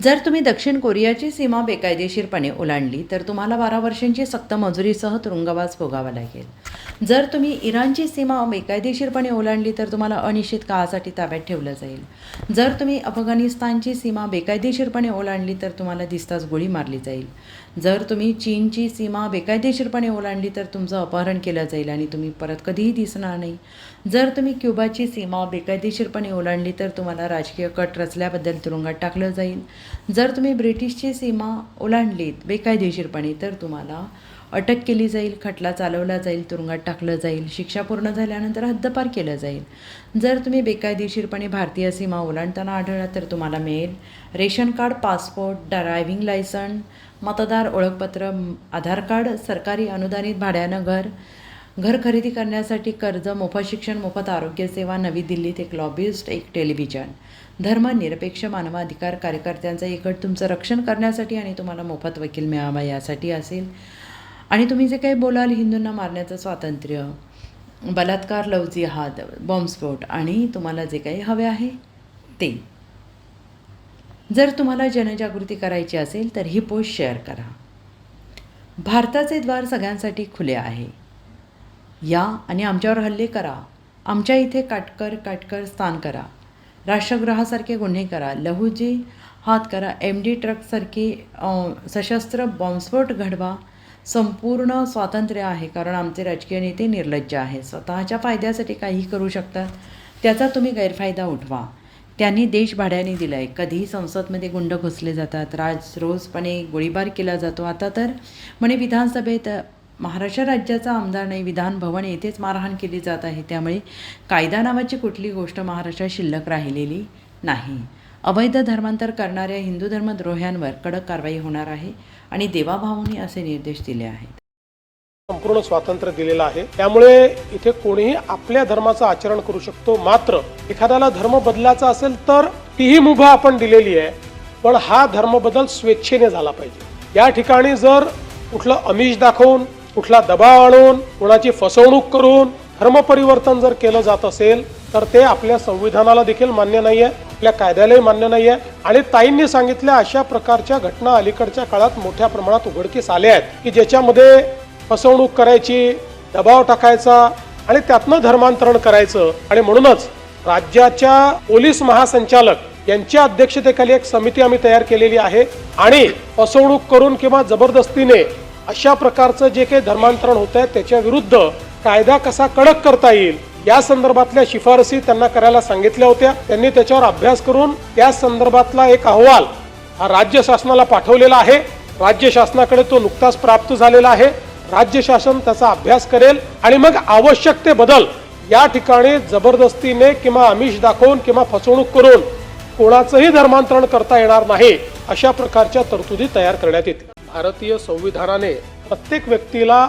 जर तुम्ही दक्षिण कोरियाची सीमा बेकायदेशीरपणे ओलांडली तर तुम्हाला बारा वर्षांची सक्त मजुरीसह तुरुंगवास भोगावा लागेल. जर तुम्ही इराणची सीमा बेकायदेशीरपणे ओलांडली तर तुम्हाला अनिश्चित काळासाठी ताब्यात ठेवलं जाईल. जर तुम्ही अफगाणिस्तानची सीमा बेकायदेशीरपणे ओलांडली तर तुम्हाला दिसताच गोळी मारली जाईल. जर तुम्ही चीनची सीमा बेकायदेशीरपणे ओलांडली तर तुमचं अपहरण केलं जाईल आणि तुम्ही परत कधीही दिसणार नाही. जर तुम्ही क्युबाची सीमा बेकायदेशीरपणे ओलांडली तर तुम्हाला राजकीय कट रचल्याबद्दल तुरुंगात टाकलं जाईल. जर तुम्ही ब्रिटिशची सीमा ओलांडलीत बेकायदेशीरपणे तर तुम्हाला अटक केली जाईल खटला चालवला जाईल तुरुंगात टाकलं जाईल शिक्षा पूर्ण झाल्यानंतर हद्दपार केलं जाईल. जर तुम्ही बेकायदेशीरपणे भारतीय सीमा ओलांडताना आढळला तर तुम्हाला मिळेल ration card passport driving licence मतदार ओळखपत्र आधार कार्ड सरकारी अनुदानित भाड्यानं घर घर खरेदी करण्यासाठी कर्ज मोफत शिक्षण मोफत आरोग्य सेवा नवी दिल्लीत एक लॉबिस्ट एक टेलिव्हिजन. धर्मनिरपेक्ष मानवाधिकार कार्यकर्त्यांचा एक गट तुमचं रक्षण करण्यासाठी आणि तुम्हाला मोफत वकील मिळावा यासाठी असेल. आणि तुम्ही जे काही बोलाल हिंदूंना मारण्याचं स्वातंत्र्य बलात्कार लव हात बॉम्बस्फोट आणि तुम्हाला जे काही हवे आहे ते. जर तुम्हाला जनजागृती करायची असेल तर ही पोस्ट शेअर करा. भारताचे द्वार सगळ्यांसाठी खुले आहे. या आणि आमच्यावर हल्ले करा. आमच्या इथे काटकर काटकर स्थान करा. राष्ट्रगृहासारखे गुन्हे करा. लहुजी हात करा. एम डी ट्रकसारखे सशस्त्र बॉम्बस्फोट घडवा. संपूर्ण स्वातंत्र्य आहे कारण आमचे राजकीय नेते निर्लज्ज आहेत. स्वतःच्या फायद्यासाठी काहीही करू शकतात त्याचा तुम्ही गैरफायदा उठवा. त्यांनी देश भाड्याने दिला आहे कधीही संसदमध्ये गुंड घुसले जातात. राज रोजपणे गोळीबार केला जातो. आता तर म्हणे विधानसभेत महाराष्ट्र राज्याचा आमदार नाही विधान भवन येथेच मारहाण केली जात आहे. त्यामुळे कायदा नावाची कुठली गोष्ट महाराष्ट्रात शिल्लक राहिलेली नाही. अवैध धर्मांतर करणाऱ्या हिंदू धर्मद्रोह्यांवर कडक कारवाई होणार आहे आणि देवाभावांनी असे निर्देश दिले आहेत. संपूर्ण स्वातंत्र्य दिलेलं आहे. त्यामुळे इथे कोणीही आपल्या धर्माचं आचरण करू शकतो. मात्र एखाद्याला धर्म बदलाचा असेल तर तीही मुभा आपण दिलेली आहे. पण हा धर्म बदल स्वेच्छेने झाला पाहिजे. या ठिकाणी जर कुठलं अमिष दाखवून कुठला दबाव आणून कोणाची फसवणूक करून धर्मपरिवर्तन जर केलं जात असेल तर ते आपल्या संविधानाला देखील मान्य नाही आहे आपल्या कायद्यालाही मान्य नाही आहे आणि ताईंनी सांगितल्या अशा प्रकारच्या घटना अलीकडच्या काळात मोठ्या प्रमाणात उघडकीस आल्या आहेत की ज्याच्यामध्ये फसवणूक करायची दबाव टाकायचा आणि त्यातनं धर्मांतरण करायचं. आणि म्हणूनच राज्याच्या पोलीस महासंचालक यांच्या अध्यक्षतेखाली एक समिती आम्ही तयार केलेली आहे. आणि फसवणूक करून किंवा जबरदस्तीने अशा प्रकारचं जे काही धर्मांतरण होत आहे त्याच्या विरुद्ध कायदा कसा कडक करता येईल या संदर्भातल्या शिफारसी त्यांना करायला सांगितल्या होत्या. त्यांनी त्याच्यावर अभ्यास करून त्या संदर्भातला एक अहवाल हा राज्य शासनाला पाठवलेला आहे. राज्य शासनाकडे तो नुकताच प्राप्त झालेला आहे. राज्य शासन त्याचा अभ्यास करेल आणि मग आवश्यक ते बदल या ठिकाणी जबरदस्तीने किंवा आमिष दाखवून किंवा फसवणूक करून कोणाचंही धर्मांतरण करता येणार नाही अशा प्रकारच्या तरतुदी तयार करण्यात येतील. भारतीय संविधानाने प्रत्येक व्यक्तीला